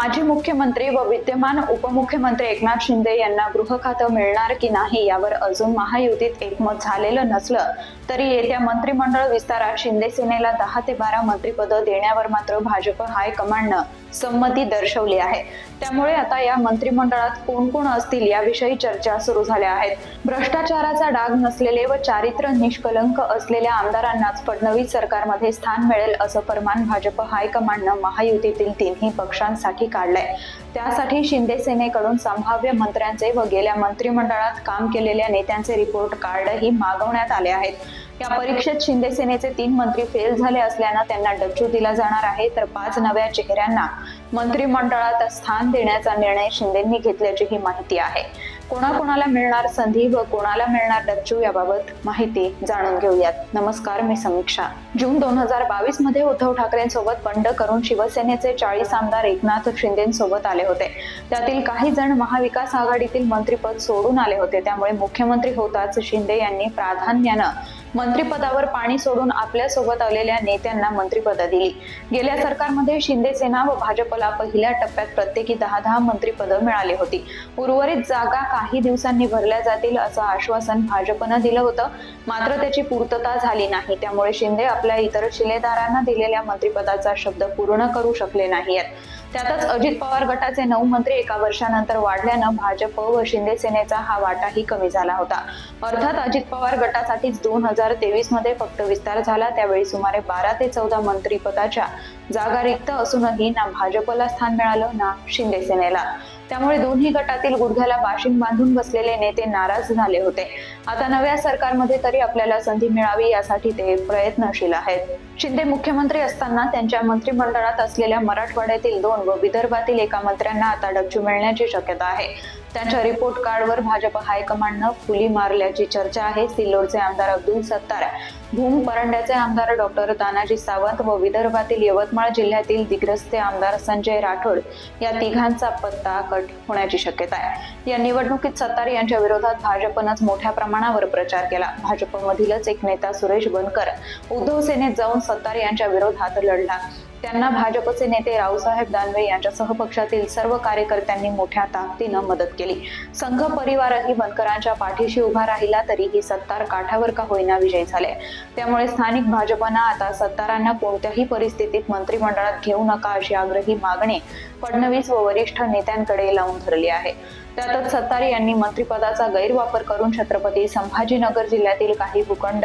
माजी मुख्यमंत्री व विद्यमान उपमुख्यमंत्री एकनाथ शिंदे यांना गृह खातं मिळणार की नाही यावर अजून महायुतीत एकमत झालेलं नसलं तरी येत्या मंत्रिमंडळ विस्तारात शिंदे सेनेला दहा ते बारा मंत्रिपदं देण्यावर मात्र भाजप हायकमांडनं संमती दर्शवली आहे. त्यामुळे आता या मंत्रिमंडळात कोण कोण असतील याविषयी चर्चा सुरू झाल्या आहेत. भ्रष्टाचाराचा डाग नसलेले व चारित्र्य निष्कलंक असलेल्या आमदारांनाच फडणवीस सरकारमध्ये स्थान मिळेल असं फरमान भाजप हायकमांडनं महायुतीतील तिन्ही पक्षांसाठी काढलाय. त्यासाठी शिंदे सेनेकडून संभाव्य मंत्र्यांचे व गेल्या मंत्रिमंडळात काम केलेल्या नेत्यांचे रिपोर्ट कार्डही मागवण्यात आले आहेत. या परीक्षेत शिंदे सेनेचे तीन मंत्री फेल झाले असल्यानं त्यांना डच्चू दिला जाणार आहे. तर पाच नव्या चेहऱ्यांना मंत्रिमंडळात स्थान देण्याचा निर्णय शिंदेंनी घेतल्याची ही माहिती आहे. कोणाकोणाला मिळणार संधी व कोणाला मिळणार डच्चू याबाबत माहिती जाणून घेऊयात. नमस्कार मी समीक्षा. जून दोन हजार बावीसमध्ये उद्धव ठाकरेंसोबत बंड करून शिवसेनेचे चाळीस आमदार एकनाथ शिंदेसोबत आले होते. त्यातील काही जण महाविकास आघाडीतील मंत्रिपद सोडून आले होते. त्यामुळे मुख्यमंत्री होताच शिंदे यांनी प्राधान्यानं मंत्रिपदावर पाणी सोडून आपल्यासोबत आलेल्या नेत्यांना मंत्रिपद दिली. गेल्या सरकारमध्ये शिंदे सेना व भाजपला पहिल्या टप्प्यात प्रत्येकी दहा दहा मंत्रिपद मिळाली होती. उर्वरित जागा काही दिवसांनी भरल्या जातील असं आश्वासन भाजपनं दिलं होतं. मात्र त्याची पूर्तता झाली नाही. त्यामुळे शिंदे आपल्या इतर शिलेदारांना दिलेल्या मंत्रिपदाचा शब्द पूर्ण करू शकले नाहीत त्यातच अजित पवार गटाचे नऊ मंत्री एका वर्षानंतर वाढल्यानं भाजप व शिंदे सेनेचा हा वाटाही कमी झाला होता. अर्थात अजित पवार गटासाठीच दोन हजार तेवीसमध्ये फक्त विस्तार झाला. त्यावेळी सुमारे बारा ते चौदा मंत्रीपदाच्या जागा रिक्त असूनही ना भाजपला स्थान मिळालं ना शिंदे सेनेला. त्यामुळे दोन्ही गटातील गुडघ्याला बाशिंग बांधून बसलेले नेते नाराज झाले होते. आता नव्या सरकारमध्ये तरी आपल्याला संधी मिळावी यासाठी ते प्रयत्नशील आहेत. शिंदे मुख्यमंत्री असताना त्यांच्या मंत्रिमंडळात असलेल्या मराठवाड्यातील दोन व विदर्भातील एका मंत्र्यांना आता डबचू मिळण्याची शक्यता आहे. त्यांच्या रिपोर्ट कार्डवर भाजप हायकमांडनं फुली मारल्याची चर्चा आहे. सिल्लोडचे आमदार अब्दुल सत्तार भूम परंड्याचे आमदार डॉक्टर तानाजी सावंत व विदर्भातील यवतमाळ जिल्ह्यातील दिग्रस्ते आमदार संजय राठोड या तिघांचा पत्ता कट होण्याची शक्यता आहे. या निवडणुकीत सत्तार यांच्या विरोधात भाजपनंच मोठ्या प्रमाणावर प्रचार केला. भाजपमधीलच एक नेता सुरेश बनकर उद्धव सेनेत जाऊन सत्तार यांच्या विरोधात लढला. त्यांना भाजपचे नेते रावसाहेब दानवे यांच्यासह पक्षातील सर्व कार्यकर्त्यांनी मोठ्या ताकदीनं मदत केली. संघ परिवारही बनकरांच्या पाठीशी उभा राहिला तरीही सत्तार काठावर का होईना विजयी झाले. त्यामुळे स्थानिक भाजपनं आता सत्तारांना कोणत्याही परिस्थितीत मंत्रिमंडळात घेऊ नका अशी आग्रही मागणी फडणवीस व वरिष्ठ नेत्यांकडे लावून धरली आहे. त्यातच सत्तार यांनी मंत्रिपदाचा गैरवापर करून छत्रपती संभाजीनगर जिल्ह्यातील काही भूखंड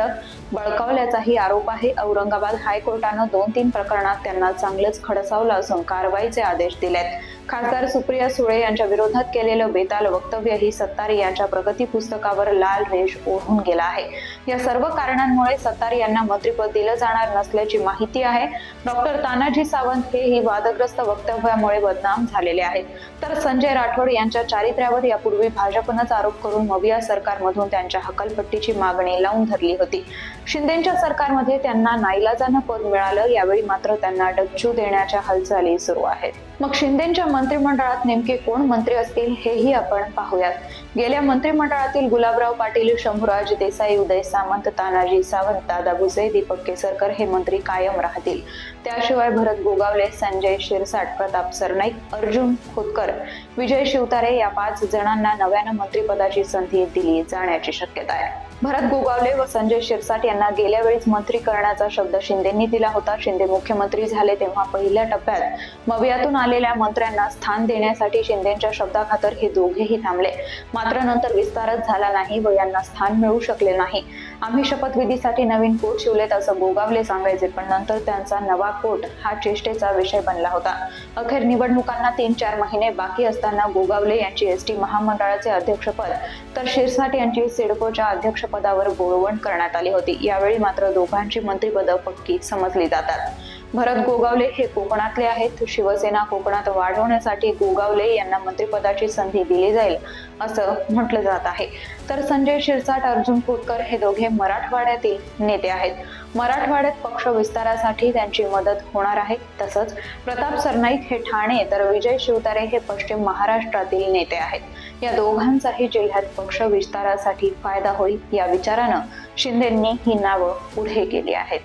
बळकावल्याचाही आरोप आहे. औरंगाबाद हायकोर्टानं दोन तीन प्रकरणात त्यांना चांगलंच खडसावलं असून कारवाईचे आदेश दिलेत. खासदार सुप्रिया सुळे यांच्या विरोधात केलेलं बेताल वक्तव्यही सत्तारी यांच्या प्रगती पुस्तकावर लाल रेष ओढून गेला आहे. या सर्व कारणांमुळे सत्तारी यांना मंत्रिपद दिलं जाणार नसल्याची माहिती आहे. डॉक्टर तानाजी सावंत हेही वादग्रस्त वक्तव्यामुळे बदनाम झालेले आहेत. तर संजय राठोड यांच्या चारित्र्यावर यापूर्वी भाजपनंच आरोप करून मविया सरकारमधून त्यांच्या हकलपट्टीची मागणी लावून धरली होती. शिंदेच्या सरकारमध्ये त्यांना नाईलाजानं पद मिळालं यावेळी मात्र त्यांना डच्चू देण्याच्या हालचाली सुरू आहेत. मग शिंदेच्या मंत्रिमंडळात नेमके कोण मंत्री असतील हेही आपण पाहूयात. गेल्या मंत्रिमंडळातील गुलाबराव पाटील शंभूराज देसाई उदय सामंत तानाजी सावंत दादा भुसे दीपक केसरकर हे मंत्री कायम राहतील. त्याशिवाय भरत गोगावले संजय शिरसाट प्रताप सरनाईक अर्जुन खोतकर विजय शिवतारे या पाच जणांना नव्यानं मंत्रिपदाची संधी दिली जाण्याची शक्यता आहे. भरत गोगावले व संजय शिरसाट यांना गेल्या वेळीच मंत्री करण्याचा शब्द शिंदेंनी दिला होता. शिंदे मुख्यमंत्री झाले तेव्हा पहिल्या टप्प्यात मवियातून आलेल्या मंत्र्यांना स्थान देण्यासाठी शिंदेच्या शब्दाखातर हे दोघेही थांबले. मात्र नंतर विस्तारच झाला नाही व यांना स्थान मिळू शकले नाही. आम्ही शपथविधीसाठी नवीन कोट शिवलेत असं गोगावले सांगायचे पण नंतर त्यांचा नवा कोट हा चेष्टेचा विषय बनला होता. अखेर निवडणुकांना तीन चार महिने बाकी असताना गोगावले यांची एस टी महामंडळाचे अध्यक्षपद तर शिरसाट यांची सिडकोच्या अध्यक्षपदावर बोळवण करण्यात आली होती. यावेळी मात्र दोघांची मंत्रिपदं पक्की समजली जातात. भरत गोगावले हे कोकणातले आहेत. शिवसेना कोकणात वाढवण्यासाठी गोगावले यांना मंत्रिपदाची संधी दिली जाईल असं म्हटलं जात आहे. तर संजय शिरसाट अर्जुन खोतकर हे दोघे मराठवाड्यातील नेते आहेत. मराठवाड्यात पक्ष विस्तारासाठी त्यांची मदत होणार आहे. तसंच प्रताप सरनाईक हे ठाणे तर विजय शिवतारे हे पश्चिम महाराष्ट्रातील नेते आहेत. या दोघांचाही जिल्ह्यात पक्ष विस्तारासाठी फायदा होईल या विचारानं शिंदेंनी ही नावं पुढे केली आहेत.